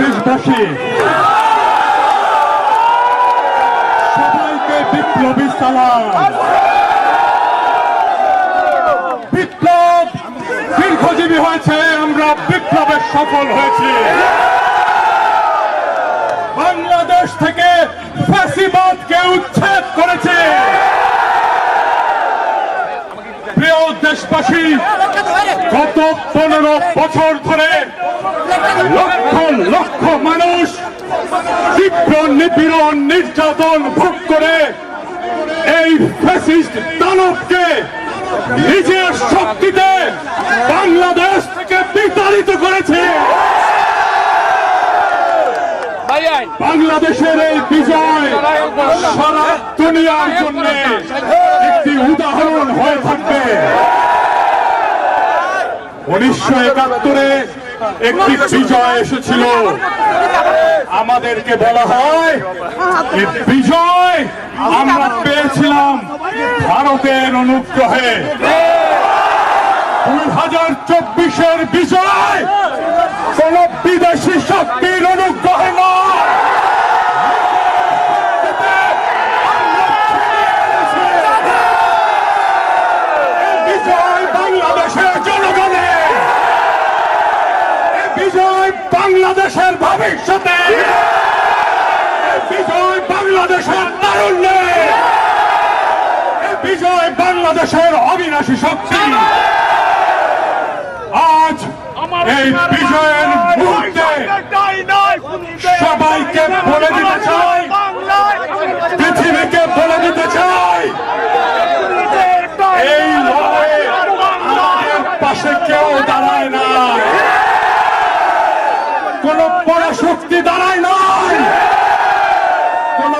দেশবাসী সবাইকে বিপ্লবী সালাম। বিপ্লব দীর্ঘজীবী হয়েছে, আমরা বিপ্লবে সফল হয়েছি। বাংলাদেশ থেকে ফ্যাসিবাদকে উচ্ছেদ করেছে প্রিয় দেশবাসী গত পনেরো বছর ধরে লক্ষ লক্ষ মানুষ তীব্র নিপীড়ন, নির্যাতন ভোগ করে এই ফ্যাসিস্ট দানবকে নিজের শক্তিতে বাংলাদেশ থেকে বিতাড়িত করেছে। বাংলাদেশের এই বিজয় সারা দুনিয়ার জন্য একটি উদাহরণ হয়ে থাকবে। উনিশশো একাত্তরে একটি বিজয় এসেছিল। আমাদেরকে বলা হয় বিজয় আমরা পেয়েছিলাম ভারতের অনুগ্রহে। দুই হাজার চব্বিশের বিজয় কোন বিদেশি শক্তির অনুগ্রহে নয় এই বিজয় বাংলাদেশের জনগণের এই বিজয় বাংলাদেশের ভবিষ্যতে বিজয় বাংলাদেশের তারুণ্যে। বিজয় বাংলাদেশের অবিনাশী শক্তি। আজ এই বিজয়ের মুহূর্তে সবাইকে বলে দিতে চাই। পৃথিবীকে বলে দিতে চাই। এই লড়াইয়ে আমাদের পাশে কেউ দাঁড়ায় না কোন পরাশক্তি দাঁড়ায় নাই কোন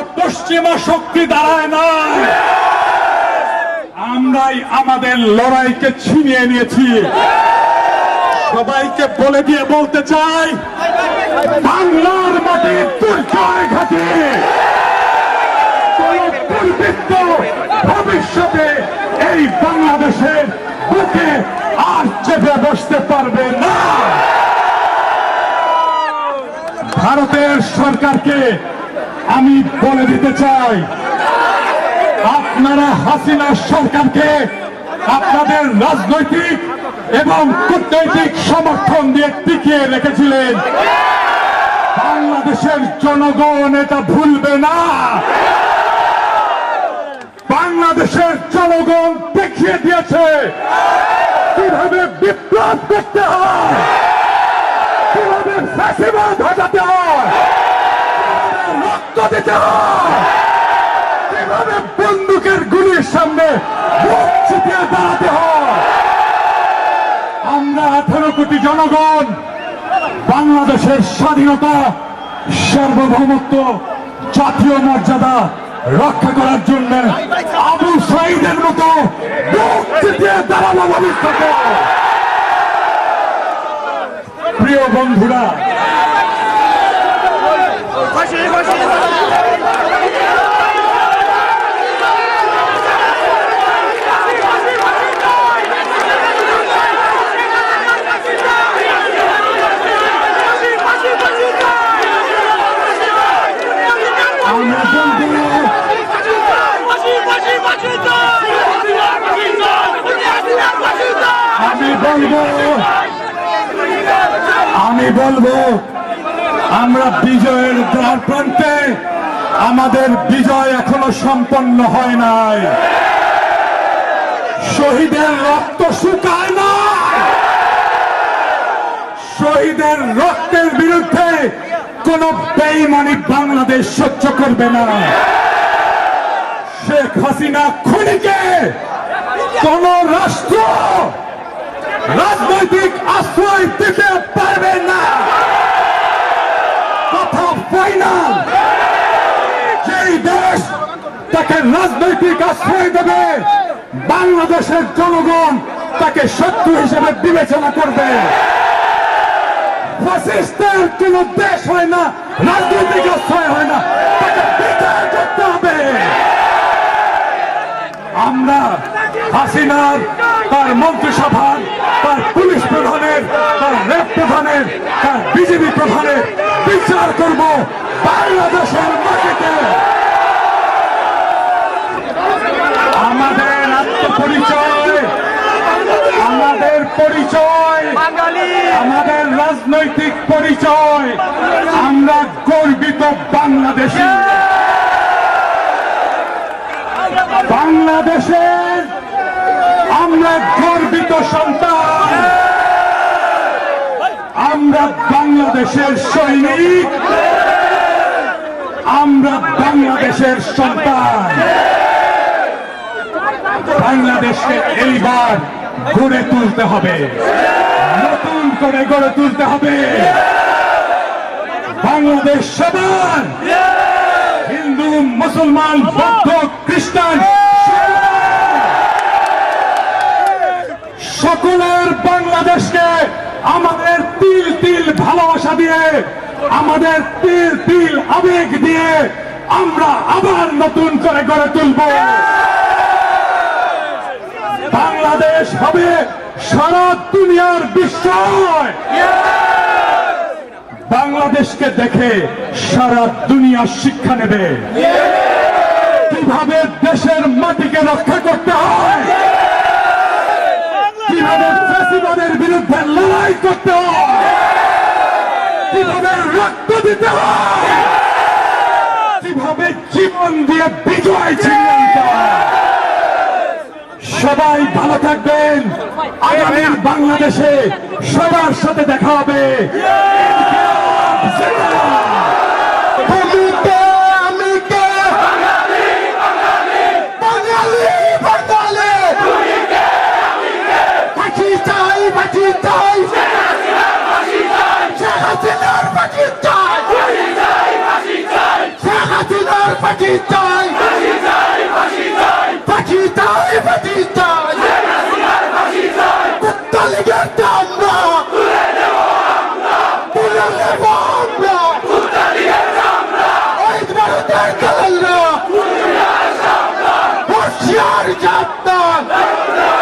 পশ্চিমা শক্তি দাঁড়ায় নাই আমরাই আমাদের লড়াইকে ছিনিয়ে নিয়েছি। সবাইকে বলে দিয়ে বলতে চাই, বাংলার মাটির দুর্জয় ঘাটে। ভবিষ্যতে এই বাংলাদেশের বুকে আর চেপে বসতে পারবে না। ভারতের সরকারকে আমি বলে দিতে চাই, আপনারা হাসিনা সরকারকে আপনাদের রাজনৈতিক এবং কূটনৈতিক সমর্থন দিয়ে টিকিয়ে রেখেছিলেন। বাংলাদেশের জনগণ এটা ভুলবে না। বাংলাদেশের জনগণ দেখিয়ে দিয়েছে কীভাবে বিপ্লব করতে হয়, কীভাবে ফ্যাসিবাদ হটাতে হয়। কীভাবে রক্ত কীভাবে বন্দুকের গুলির সামনে দাঁড়াতে হয়, আমরা আঠারো কোটি জনগণ, বাংলাদেশের স্বাধীনতা, সার্বভৌমত্ব, জাতীয় মর্যাদা রক্ষা করার জন্য আবু সাইদের মতো দাঁড়ানো প্রিয় বন্ধুরা আমরা বলব আমি বলব আমি বলব। আমরা বিজয়ের দ্বার প্রান্তে আমাদের বিজয় এখনও সম্পন্ন হয় নাই। শহীদের রক্ত শুকায় না শহীদের রক্তের বিরুদ্ধে কোন বেইমানি বাংলাদেশ সহ্য করবে না। শেখ হাসিনা খুনিকে কোন রাষ্ট্র রাজনৈতিক আশ্রয় দিতে পারবে না। কথা ফাইনাল। যেই দেশ তাকে রাজনৈতিক আশ্রয় দেবে, বাংলাদেশের জনগণ তাকে শত্রু হিসেবে বিবেচনা করবে। ফ্যাসিস্টের কোন দেশ হয় না, রাজনৈতিক আশ্রয় হয় না, তাকে বিচার করতে হবে। আমরা হাসিনার, তার মন্ত্রিসভার, তার পুলিশ প্রধানের, তার রেপ প্রধানের করব বাংলাদেশের মাটিতে আমাদের আত্মপরিচয় আমাদের পরিচয় আমাদের রাজনৈতিক পরিচয়। আমরা গর্বিত বাংলাদেশী। বাংলাদেশের আমরা গর্বিত সন্তান। আমরা বাংলাদেশের সৈনিক। আমরা বাংলাদেশের সন্তান। বাংলাদেশকে এইবার গড়ে তুলতে হবে। করে গড়ে তুলতে হবে। বাংলাদেশ সবার। হিন্দু, মুসলমান, বৌদ্ধ, খ্রিস্টান সকলের বাংলাদেশকে আমাদের তিল তিল ভালোবাসা দিয়ে, আমাদের তিল তিল আবেগ দিয়ে আমরা আবার নতুন করে গড়ে তুলব। বাংলাদেশ হবে সারা দুনিয়ার বিস্ময়। বাংলাদেশকে দেখে সারা দুনিয়া শিক্ষা নেবে। কীভাবে দেশের মাটিকে রক্ষা করতে হয়? কীভাবে ফ্যাসিবাদের বিরুদ্ধে লড়াই করতে হয়? কীভাবে রক্ত দিতে হয়? কীভাবে জীবন দিয়ে বিজয় হয় সবাই ভালো থাকবেন। আগামীর বাংলাদেশে সবার সাথে দেখা হবে। Yaşar Caddar!